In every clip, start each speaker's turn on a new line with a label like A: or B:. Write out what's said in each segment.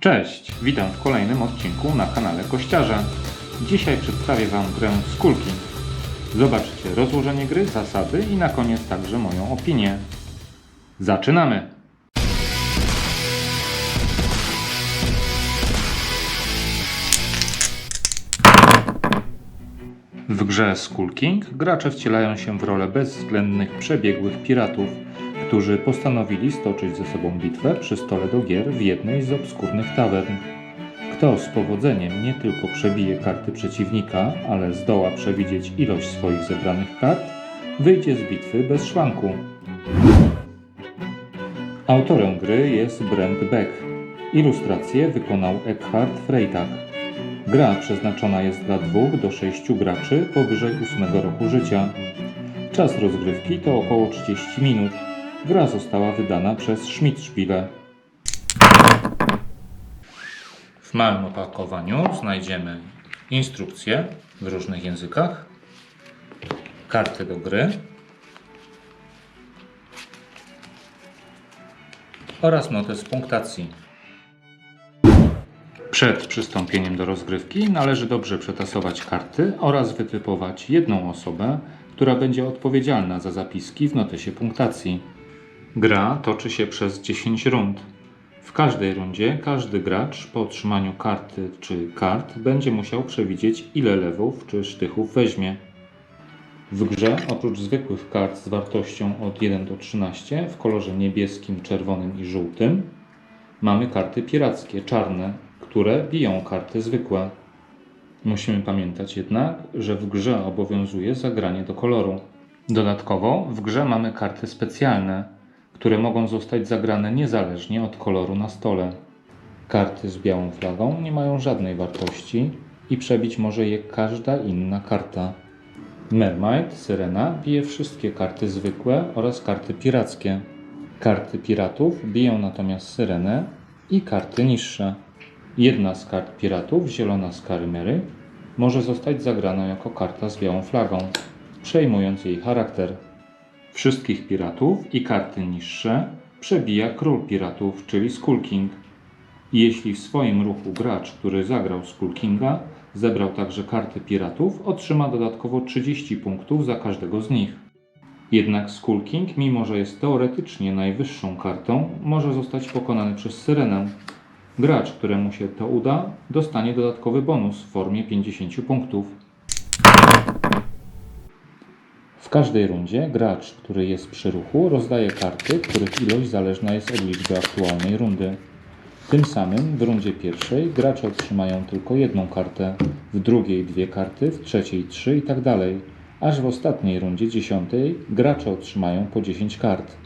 A: Cześć, witam w kolejnym odcinku na kanale Kościarza. Dzisiaj przedstawię Wam grę Skulking. Zobaczycie rozłożenie gry, zasady i na koniec także moją opinię. Zaczynamy! W grze Skull King gracze wcielają się w rolę bezwzględnych, przebiegłych piratów, którzy postanowili stoczyć ze sobą bitwę przy stole do gier w jednej z obskurnych tawern. Kto z powodzeniem nie tylko przebije karty przeciwnika, ale zdoła przewidzieć ilość swoich zebranych kart, wyjdzie z bitwy bez szwanku. Autorem gry jest Brent Beck. Ilustrację wykonał Eckhard Freitag. Gra przeznaczona jest dla 2 do 6 graczy powyżej 8 roku życia. Czas rozgrywki to około 30 minut. Gra została wydana przez Schmidt-Spiele. W małym opakowaniu znajdziemy instrukcje w różnych językach, karty do gry oraz notes punktacji. Przed przystąpieniem do rozgrywki należy dobrze przetasować karty oraz wytypować jedną osobę, która będzie odpowiedzialna za zapiski w notesie punktacji. Gra toczy się przez 10 rund. W każdej rundzie każdy gracz po otrzymaniu karty czy kart będzie musiał przewidzieć ile lewów czy sztychów weźmie. W grze oprócz zwykłych kart z wartością od 1 do 13 w kolorze niebieskim, czerwonym i żółtym mamy karty pirackie, czarne, które biją karty zwykłe. Musimy pamiętać jednak, że w grze obowiązuje zagranie do koloru. Dodatkowo w grze mamy karty specjalne, które mogą zostać zagrane niezależnie od koloru na stole. Karty z białą flagą nie mają żadnej wartości i przebić może je każda inna karta. Mermaid, Syrena bije wszystkie karty zwykłe oraz karty pirackie. Karty piratów biją natomiast Syrenę i karty niższe. Jedna z kart piratów, zielona z Karimery, może zostać zagrana jako karta z białą flagą, przejmując jej charakter. Wszystkich piratów i karty niższe przebija król piratów, czyli Skull King. Jeśli w swoim ruchu gracz, który zagrał Skull Kinga, zebrał także karty piratów, otrzyma dodatkowo 30 punktów za każdego z nich. Jednak Skull King, mimo że jest teoretycznie najwyższą kartą, może zostać pokonany przez Syrenę. Gracz, któremu się to uda, dostanie dodatkowy bonus w formie 50 punktów. W każdej rundzie gracz, który jest przy ruchu, rozdaje karty, których ilość zależna jest od liczby aktualnej rundy. Tym samym w rundzie pierwszej gracze otrzymają tylko jedną kartę, w drugiej dwie karty, w trzeciej trzy i tak dalej, aż w ostatniej rundzie dziesiątej gracze otrzymają po 10 kart.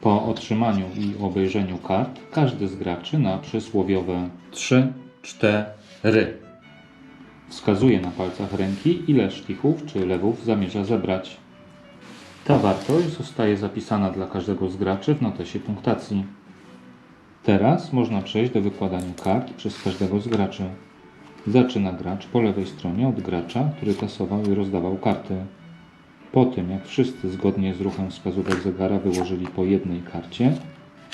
A: Po otrzymaniu i obejrzeniu kart każdy z graczy na przysłowiowe 3, 4 wskazuje na palcach ręki, ile sztichów czy lewów zamierza zebrać. Ta wartość zostaje zapisana dla każdego z graczy w notesie punktacji. Teraz można przejść do wykładania kart przez każdego z graczy. Zaczyna gracz po lewej stronie od gracza, który tasował i rozdawał karty. Po tym, jak wszyscy zgodnie z ruchem wskazówek zegara wyłożyli po jednej karcie,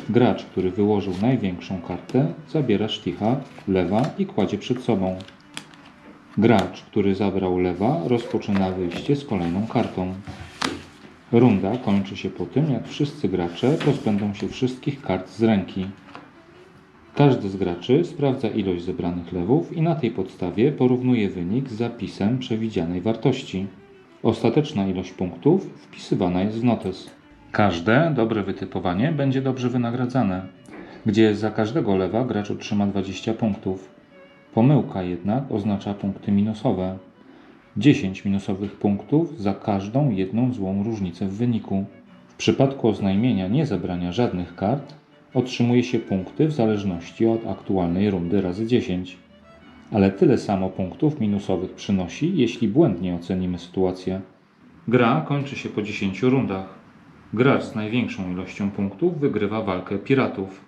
A: gracz, który wyłożył największą kartę, zabiera szticha lewa i kładzie przed sobą. Gracz, który zabrał lewa, rozpoczyna wyjście z kolejną kartą. Runda kończy się po tym, jak wszyscy gracze pozbędą się wszystkich kart z ręki. Każdy z graczy sprawdza ilość zebranych lewów i na tej podstawie porównuje wynik z zapisem przewidzianej wartości. Ostateczna ilość punktów wpisywana jest w notes. Każde dobre wytypowanie będzie dobrze wynagradzane, gdzie za każdego lewa gracz otrzyma 20 punktów. Pomyłka jednak oznacza punkty minusowe. 10 minusowych punktów za każdą jedną złą różnicę w wyniku. W przypadku oznajmienia niezebrania żadnych kart otrzymuje się punkty w zależności od aktualnej rundy razy 10. Ale tyle samo punktów minusowych przynosi, jeśli błędnie ocenimy sytuację. Gra kończy się po 10 rundach. Gracz z największą ilością punktów wygrywa walkę piratów.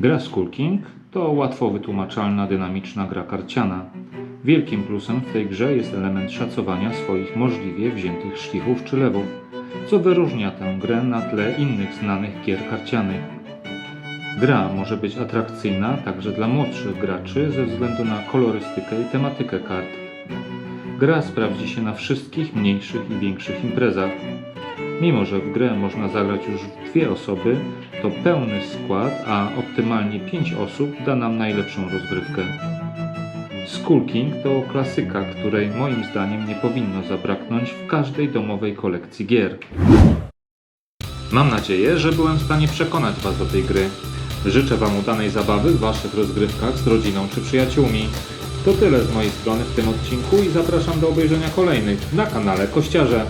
A: Gra Skull King to łatwo wytłumaczalna, dynamiczna gra karciana. Wielkim plusem w tej grze jest element szacowania swoich możliwie wziętych sztichów czy lewów, co wyróżnia tę grę na tle innych znanych gier karcianych. Gra może być atrakcyjna także dla młodszych graczy ze względu na kolorystykę i tematykę kart. Gra sprawdzi się na wszystkich mniejszych i większych imprezach. Mimo, że w grę można zagrać już dwie osoby, to pełny skład, a optymalnie 5 osób da nam najlepszą rozgrywkę. Skull King to klasyka, której moim zdaniem nie powinno zabraknąć w każdej domowej kolekcji gier. Mam nadzieję, że byłem w stanie przekonać Was do tej gry. Życzę Wam udanej zabawy w Waszych rozgrywkach z rodziną czy przyjaciółmi. To tyle z mojej strony w tym odcinku i zapraszam do obejrzenia kolejnych na kanale Kościarze.